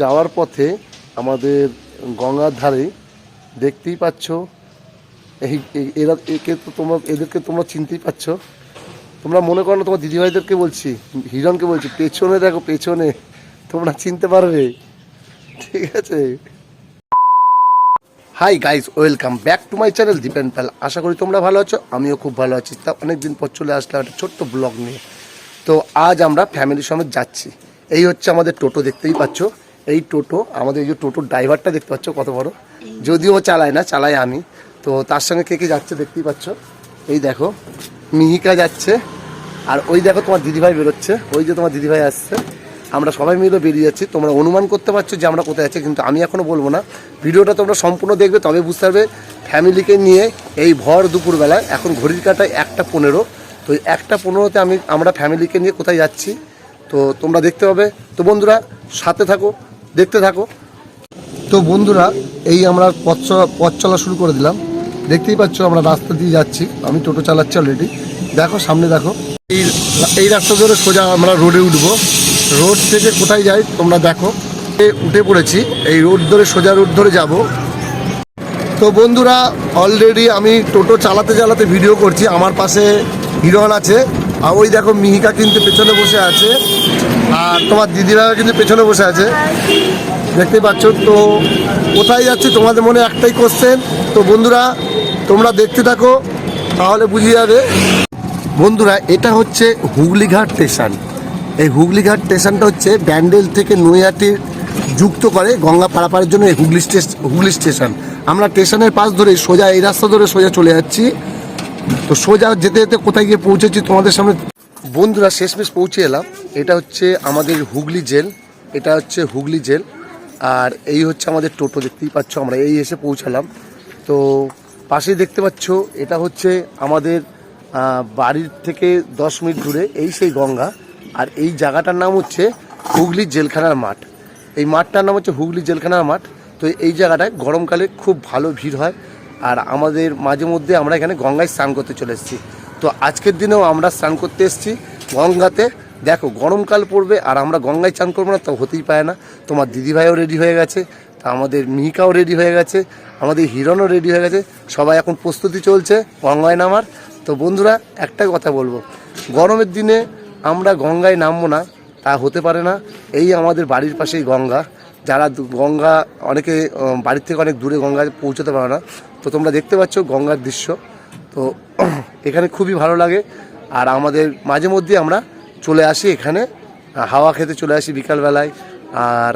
যাওয়ার পথে আমাদের গঙ্গার ধারে দেখতেই পাচ্ছ, এই এরা, একে তো তোমরা, এদেরকে তোমরা চিনতেই পাচ্ছ। তোমরা মনে করো না, তোমার দিদিভাইদেরকে বলছি, হিরণকে বলছি, পেছনে দেখো, পেছনে, তোমরা চিনতে পারবে। ঠিক আছে? Hi guys welcome back to my channel Dipen Pal আশা করি তোমরা ভালো আছো, আমিও খুব ভালো আছি। তা অনেকদিন পর চলে আসলাম একটা ছোট্ট ব্লগ নিয়ে। তো আজ আমরা ফ্যামিলির সঙ্গে যাচ্ছি। এই হচ্ছে আমাদের টোটো, দেখতেই পাচ্ছ। এই টোটো, আমাদের এই যে টোটোর ড্রাইভারটা দেখতে পাচ্ছ কত বড়। যদিও চালায় না চালাই আমি। তো তার সঙ্গে কে কে যাচ্ছে দেখতেই পাচ্ছ। এই দেখো, মিহিকা যাচ্ছে। আর ওই দেখো তোমার দিদিভাই বেরোচ্ছে। ওই যে তোমার দিদিভাই আসছে। আমরা সবাই মিলে বেরিয়ে যাচ্ছি। তোমরা অনুমান করতে পারছ যে আমরা কোথায় যাচ্ছি কিন্তু আমি এখনও বলব না। ভিডিওটা তোমরা সম্পূর্ণ দেখবে, তবে বুঝতে পারবে ফ্যামিলিকে নিয়ে এই ভর দুপুরবেলায়। এখন ঘড়ির কাটায় একটা পনেরো। তো একটা পনেরোতে আমি, আমরা ফ্যামিলিকে নিয়ে কোথায় যাচ্ছি, তো তোমরা দেখতে পাবে। তো বন্ধুরা, সাথে থাকো। দেখতে থাকো। তো বন্ধুরা, এই আমরা পথ পথ চলা শুরু করে দিলাম। দেখতেই পাচ্ছ আমরা রাস্তা দিয়ে যাচ্ছি। আমি টোটো চালাচ্ছি অলরেডি দেখো, সামনে দেখো। এই এই রাস্তা ধরে সোজা আমরা রোডে উঠবো। রোড থেকে কোথায় যাই তোমরা দেখো। উঠে পড়েছি। এই রোড ধরে, সোজা রোড ধরে যাব। তো বন্ধুরা অলরেডি আমি টোটো চালাতে চালাতে ভিডিও করছি। আমার পাশে হিরণ আছে। আর ওই দেখো মিহিকা কিন্তু পেছনে বসে আছে। আর তোমার দিদিরাও কিন্তু পেছনে বসে আছে। দেখতেই পাচ্ছ, তো কোথায় যাচ্ছি? তোমাদের মনে একটাই কোশ্চেন তো বন্ধুরা, তোমরা দেখতে থাকো, তাহলে বুঝে যাবে। বন্ধুরা, এটা হচ্ছে হুগলিঘাট স্টেশন এই হুগলিঘাট স্টেশনটা হচ্ছে ব্যান্ডেল থেকে নৈহাটির যুক্ত করে গঙ্গা পারাপারের জন্য এই হুগলি স্টেশন হুগলি স্টেশন আমরা স্টেশনের পাশ ধরে সোজা, এই রাস্তা ধরে সোজা চলে যাচ্ছি। তো সোজা যেতে যেতে কোথায় গিয়ে পৌঁছেছি তোমাদের সামনে? বন্ধুরা, শেষমেশ পৌঁছে এলাম। এটা হচ্ছে আমাদের হুগলি জেল। এটা হচ্ছে হুগলি জেল। আর এই হচ্ছে আমাদের টোটো, দেখতেই পাচ্ছ আমরা। এই এসে পৌঁছালাম। তো পাশে দেখতে পাচ্ছ, এটা হচ্ছে আমাদের বাড়ির থেকে দশ মিনিট দূরে, এই সেই গঙ্গা। আর এই জায়গাটার নাম হচ্ছে হুগলি জেলখানার মাঠ। এই মাঠটার নাম হচ্ছে হুগলি জেলখানার মাঠ। তো এই জায়গাটায় গরমকালে খুব ভালো ভিড় হয়। আর আমাদের মাঝে মধ্যে আমরা এখানে গঙ্গায় স্নান করতে চলে এসেছি। তো আজকের দিনেও আমরা স্নান করতে এসেছি। গঙ্গাতে দেখো, গরমকাল পড়বে আর আমরা গঙ্গায় স্নান করব না, তো হতেই পারে না। তোমার দিদিভাইও রেডি হয়ে গেছে, তা আমাদের মিহিকাও রেডি হয়ে গেছে, আমাদের হিরণও রেডি হয়ে গেছে। সবাই এখন প্রস্তুতি চলছে গঙ্গায় নামার। তো বন্ধুরা, একটা কথা বলব, গরমের দিনে আমরা গঙ্গায় নামবো না, তা হতে পারে না। এই আমাদের বাড়ির পাশেই গঙ্গা। যারা গঙ্গা অনেকে বাড়ির থেকে অনেক দূরে গঙ্গায় পৌঁছতে পারে না তো তোমরা দেখতে পাচ্ছ গঙ্গার দৃশ্য। তো এখানে খুবই ভালো লাগে। আর আমাদের মাঝে মধ্যে আমরা চলে আসি এখানে। হাওয়া খেতে চলে আসি বিকালবেলায়। আর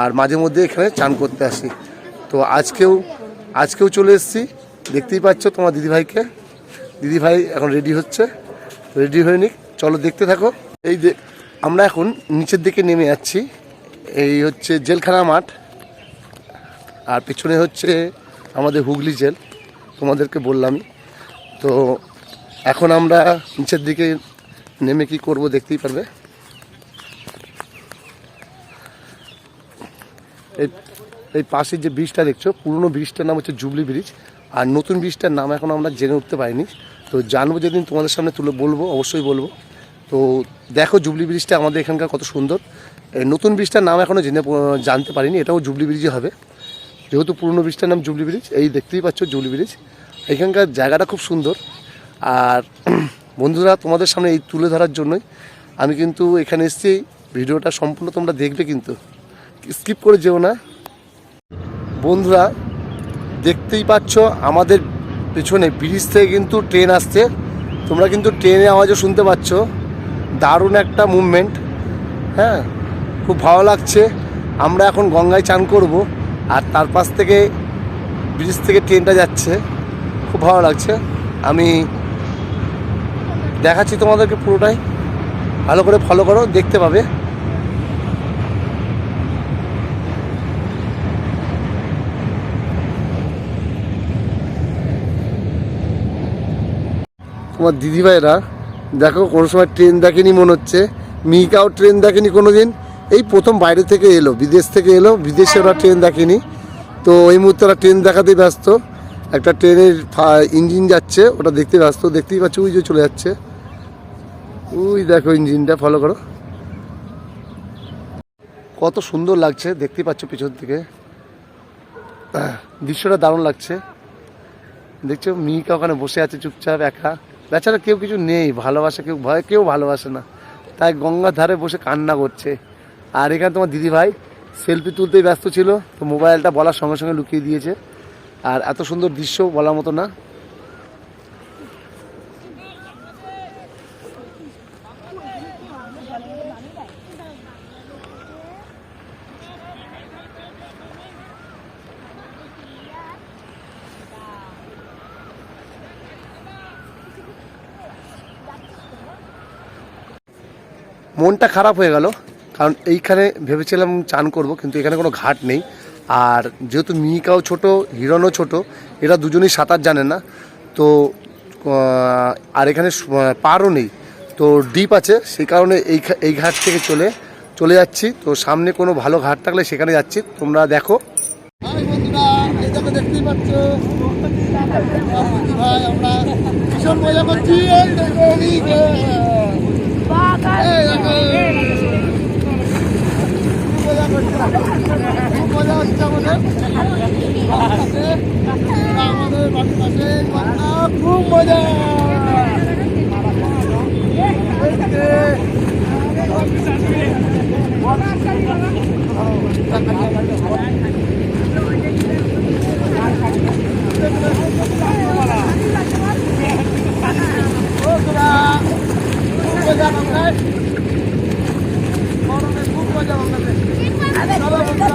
আর মাঝে মধ্যে এখানে চান করতে আসি। তো আজকেও আজকেও চলে এসেছি। দেখতেই পাচ্ছ তোমার দিদিভাইকে। দিদিভাই এখন রেডি হচ্ছে। রেডি হয়ে নিক। চলো দেখতে থাকো। এই যে আমরা এখন নিচের দিকে নেমে যাচ্ছি। এই হচ্ছে জেলখানা মাঠ। আর পিছনে হচ্ছে আমাদের হুগলি জেল, তোমাদেরকে বললামই। তো এখন আমরা নিচের দিকে নেমে কি করব দেখতেই পারবে। এই এই পাশে যে ব্রিজটা দেখছ, পুরনো ব্রিজটার নাম হচ্ছে জুবলি ব্রিজ আর নতুন ব্রিজটার নাম এখন আমরা জেনে উঠতে পারিনি। তো জানব যেদিন তোমাদের সামনে তুলে বলব, অবশ্যই বলব। তো দেখো জুবলি ব্রিজটা আমাদের এখানকার কত সুন্দর। নতুন ব্রিজটার নাম এখনও জেনে, জানতে পারিনি, এটাও জুবলি ব্রিজই হবে। যেহেতু পুরনো ব্রিজটার নাম জুবলি ব্রিজ এই দেখতেই পাচ্ছ জুবলি ব্রিজ এখানকার জায়গাটা খুব সুন্দর। আর বন্ধুরা, তোমাদের সামনে এই তুলে ধরার জন্যই আমি কিন্তু এখানে এসেছি। ভিডিওটা সম্পূর্ণ তোমরা দেখবে কিন্তু। স্কিপ করে যেও না। বন্ধুরা, দেখতেই পাচ্ছ আমাদের পেছনে ব্রিজ থেকে কিন্তু ট্রেন আসছে। তোমরা কিন্তু ট্রেনের আওয়াজও শুনতে পাচ্ছ। দারুণ একটা মুভমেন্ট হ্যাঁ খুব ভালো লাগছে। আমরা এখন গঙ্গায় চান করব। আর তার পাশ থেকে ব্রিজ থেকে ট্রেনটা যাচ্ছে। খুব ভালো লাগছে। আমি দেখাচ্ছি তোমাদেরকে পুরোটাই। ভালো করে ফলো করো, দেখতে পাবে। তোমার দিদিভাইরা, দেখো কোনো সময় ট্রেন দেখেনি মনে হচ্ছে। মিহিকাও ট্রেন দেখেনি কোনো দিন এই প্রথম বাইরে থেকে এলো, বিদেশ থেকে এলো, বিদেশে ওরা ট্রেন দেখেনি। তো এই মুহূর্তে ওরা ট্রেন দেখাতেই ব্যস্ত। একটা ট্রেনের ইঞ্জিন যাচ্ছে, ওটা দেখতে ব্যস্ত। দেখতেই পাচ্ছ, ওই যে চলে যাচ্ছে। ওই দেখো ইঞ্জিনটা ফলো করো। কত সুন্দর লাগছে, দেখতেই পাচ্ছ পিছন থেকে। দৃশ্যটা দারুণ লাগছে। দেখছ, মিহিকা ওখানে বসে আছে চুপচাপ, একা। বেচারা কেউ কিছু নেই, ভালোবাসা কেউ, ভয়, কেউ ভালোবাসে না। তাই গঙ্গার ধারে বসে কান্না করছে। আর এখানে তোমার দিদি ভাই সেলফি তুলতেই ব্যস্ত ছিল, তো মোবাইলটা বলার সঙ্গে সঙ্গে লুকিয়ে দিয়েছে। আর এত সুন্দর দৃশ্য বলার মতো না। মনটা খারাপ হয়ে গেল। কারণ এইখানে ভেবেছিলাম চান করব, কিন্তু এখানে কোনো ঘাট নেই। আর যেহেতু মিহিকাও ছোট, হিরণও ছোট, এরা দুজনেই সাঁতার জানে না। তো আর এখানে পারও নেই। তো ডিপ আছে, সেই কারণে এই এই ঘাট থেকে চলে চলে যাচ্ছি। তো সামনে কোনো ভালো ঘাট থাকলে সেখানে যাচ্ছি। তোমরা দেখো। দেখো দেখতেই পাচ্ছ। ভাই, আমরা ভীষণ মজা করছি এই দেখো এদিকে। এই দেখো। খুব মজা করছি। খুব মজা হচ্ছে আমাদের পাশে, এরা আমাদের বাড়ির পাশে, গঙ্গা, খুব মজা এই যে। বন্ধুরা, খুব মজা বাংলায় গরমে খুব মজা বাংলাতে চলো বন্ধুরা দেখতে পাচ্ছ আমরা কোথায় আছি? বন্ধুরা,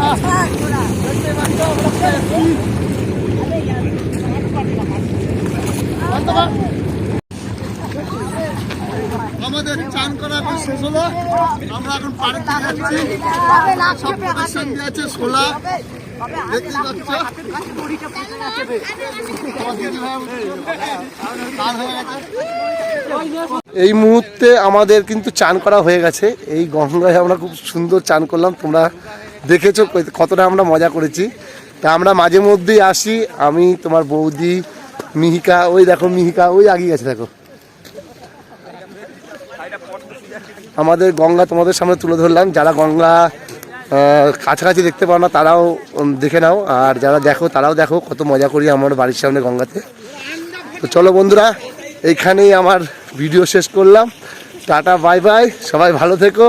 আমাদের চান করা শেষ হলো। আমরা এখন পাড়ে যাচ্ছি। সব প্রদর্শন দিয়ে আছে শোলা পাচ্ছ। আমার দিদিভাই চান হয়ে গেছে এই মুহূর্তে আমাদের কিন্তু চান করা হয়ে গেছে। এই গঙ্গায় আমরা খুব সুন্দর চান করলাম। তোমরা দেখেছ কতটা আমরা মজা করেছি। তা আমরা মাঝে মধ্যেই আসি, আমি, তোমার বৌদি, মিহিকা, ওই দেখো মিহিকা, ওই আগিয়ে গেছে দেখো। আমাদের গঙ্গা তোমাদের সামনে তুলে ধরলাম, যারা গঙ্গা কাছাকাছি দেখতে পাও না, তারাও দেখে নাও, আর যারা দেখো, তারাও দেখো, কত মজা করি আমার বাড়ির সামনে গঙ্গাতে। তো চলো বন্ধুরা, এইখানেই আমার ভিডিও শেষ করলাম। টাটা, বাই বাই, সবাই ভালো থেকো।